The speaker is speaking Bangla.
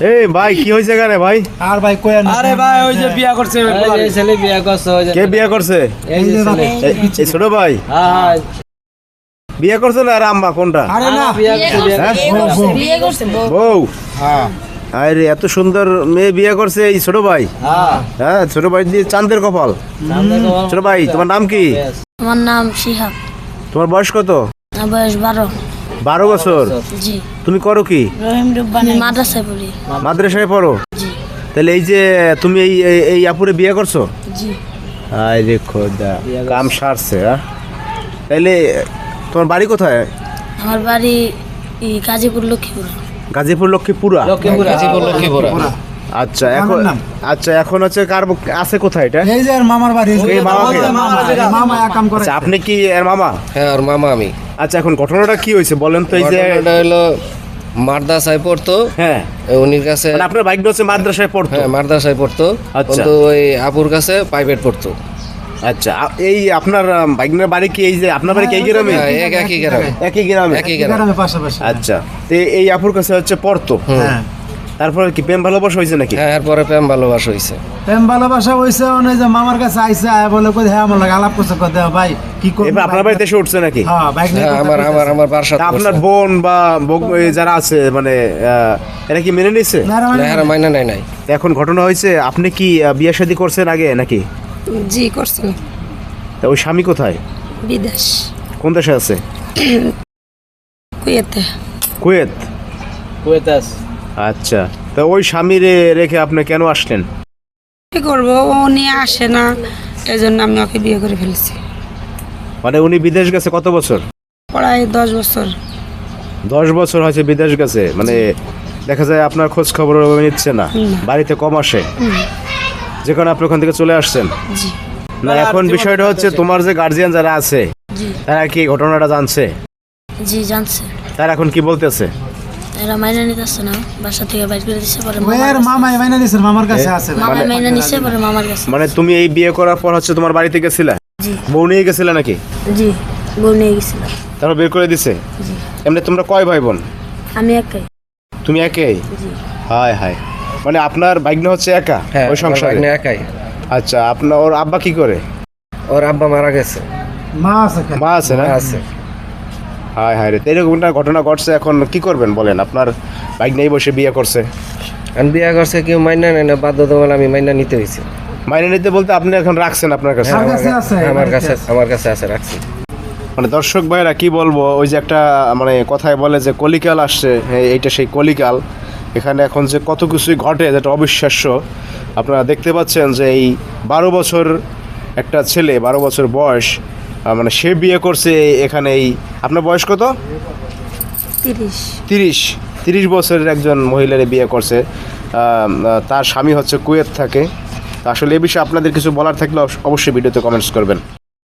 এই ভাই কি এখানে ভাই? আর ভাই কই আরে ভাই ওই যে বিয়া করছে এই ছেলে বিয়ে করছে ওই যে- কে বিয়ে করছে? এই যে এই এই ছোট ভাই? হ্যাঁ হ্যাঁ। বিয়ে করছে না আর আম্মা কোনটা? আরে না। বিয়ে করছে, বিয়ে? করছে। বউ। বউ? হ্যাঁ। আরে এত সুন্দর মেয়ে বিয়ে করছে এই ছোট ভাই। হ্যাঁ। হ্যাঁ ছোট ভাই দিয়ে চাঁদের কপাল। ছোট ভাই তোমার নাম কি। আমার নাম শিহাব তোমার বয়স কত? বয়স বারো। বারো বছর? জি। তুমি করো কি? রহিম রব্বানি। মাদ্রাসায় পড়ি। মাদ্রাসায় পড়ো? জি। তাহলে এই যে তুমি এই এই- আপুরে বিয়ে করছ? জি। আই রে খোদা কাম সারছে হ্যাঁ তাহলে তোমার বাড়ি কোথায়? আমার বাড়ি গাজীপুর লক্ষ্মীপুর। গাজীপুর লক্ষ্মীপুরা? লক্ষ্মীপুরা। লক্ষ্মীপুরা। আচ্ছা এখন আচ্ছা এখন হচ্ছে কার আছে কোথায় এটা? এই যে আর মামার বাড়ি এই? মামা কাম করে। আচ্ছা আপনি কি এর মামা? হ্যাঁ ওর মামা আমি। আচ্ছা এখন ঘটনাটা কি হয়েছে বলেন তো এই যে ঘটনাটা হলো মারদাসায় পড়তো। হ্যাঁ। উনির কাছে মানে আপনার বাইকটা হচ্ছে মাদ্রাসায় পড়তো। হ্যাঁ মারদাসায় পড়তো। আচ্ছা। কিন্তু ওই আপুর কাছে প্রাইভেট পড়তো। আচ্ছা এই আপনার বাইকনের বাড়ি কি এই যে আপনার বাড়ি কি এই গ্রামে? হ্যাঁ এক একই গ্রামে। একই গ্রামে। একই গ্রামে। গ্রামে পাশাপাশি। আচ্ছা তো এই আপুর কাছে হচ্ছে পড়তো। হ্যাঁ। তারপরে কি প্রেম ভালোবাসা হয়েছে নাকি? হ্যাঁ এরপরে প্রেম ভালোবাসা হয়েছে। প্রেম ভালোবাসা হইছে অনেক যে মামার কাছে আইসে আয় বলে কই হ্যাঁ আমার লাগে আলাপ করছে কই দেও ভাই কি করব? এবার আপনার বাড়িতে এসে উঠছে নাকি? হ্যাঁ বাইক নিয়ে হ্যাঁ আমার আমার আমার বাসার তা আপনার বোন বা যারা আছে মানে আহ, এরা কি মেনে নিচ্ছে না রে মানে- মাইনা নাই। নাই এখন ঘটনা হয়েছে আপনি কি বিয়ে শাদী করছেন আগে নাকি? জি করছেন তা ওই স্বামী কোথায়? বিদেশ। কোন দেশে আছে? কুয়েতে। কুয়েত। কুয়েতে আছে। আচ্ছা। তা ওই স্বামীরে রেখে আপনি কেন আসলেন? কি করব? ও নিয়ে আসে না এই জন্য আমি ওকে বিয়ে করে ফেলেছি। মানে উনি বিদেশ গেছে কত বছর? প্রায় দশ বছর। দশ বছর হয়েছে বিদেশ গেছে মানে দেখা যায় আপনার খোঁজ খবর নিচ্ছে না বাড়িতে কম আসে। যে কারণে আপনি ওখান থেকে চলে আসছেন? জি। না এখন বিষয়টা হচ্ছে তোমার যে গার্জিয়ান যারা আছে তারা কি ঘটনাটা জানছে? জি জানছে। তারা এখন কি বলতেছে? এরা মাইনা নিতেছে না বাসা থেকে বাইর করে দিচ্ছে পরে ওই আর মাইনা দিছে মামার কাছে আছে মামা মাইনা নিচ্ছে পরে মামার কাছে মানে তুমি এই বিয়ে করার পর হচ্ছে তোমার বাড়িতে গেছিলে? জি। বউ নিয়ে গেছিলে নাকি? জি বউ নিয়ে গেছিলাম তারপর বের করে দিছে? জি। এমনি তোমরা কয় ভাই বোন আমি একাই। তুমি একেই? জি। হায় হায়। মানে আপনার বাইক হচ্ছে একা? হ্যাঁ ওই সংসারে? একাই। আচ্ছা আপনার ওর আব্বা কি করে? ওর আব্বা মারা গেছে। মা আছে মা আছে না? আছে। হায় হায় রে। তো এরকম একটা ঘটনা ঘটছে এখন কি করবেন বলেন? আপনার বাইক নেই বসে বিয়ে করছে। আমি বিয়ে করছে কেউ মাইনা নেয় না বাধ্যতামূলক আমি মাইনা নিতে হয়েছে। মাইনে নিতে বলতে আপনি এখন রাখছেন আপনার কাছে? আমার কাছে আছে আমার কাছে আমার কাছে আছে রাখছি। মানে দর্শক ভাইরা কি বলব? ওই যে একটা মানে কথায় বলে যে কলিকাল আসছে এইটা সেই কলিকাল। এখানে এখন যে কত কিছুই ঘটে যেটা অবিশ্বাস্য। আপনারা দেখতে পাচ্ছেন যে এই বারো বছর একটা ছেলে বারো বছর বয়স মানে সে বিয়ে করছে এখানে এই আপনার বয়স কত? তিরিশ। তিরিশ। তিরিশ বছরের একজন মহিলার বিয়ে করছে। তার স্বামী হচ্ছে কুয়েত থাকে। তা আসলে এ বিষয়ে আপনাদের কিছু বলার থাকলে অবশ্যই ভিডিওতে কমেন্টস করবেন।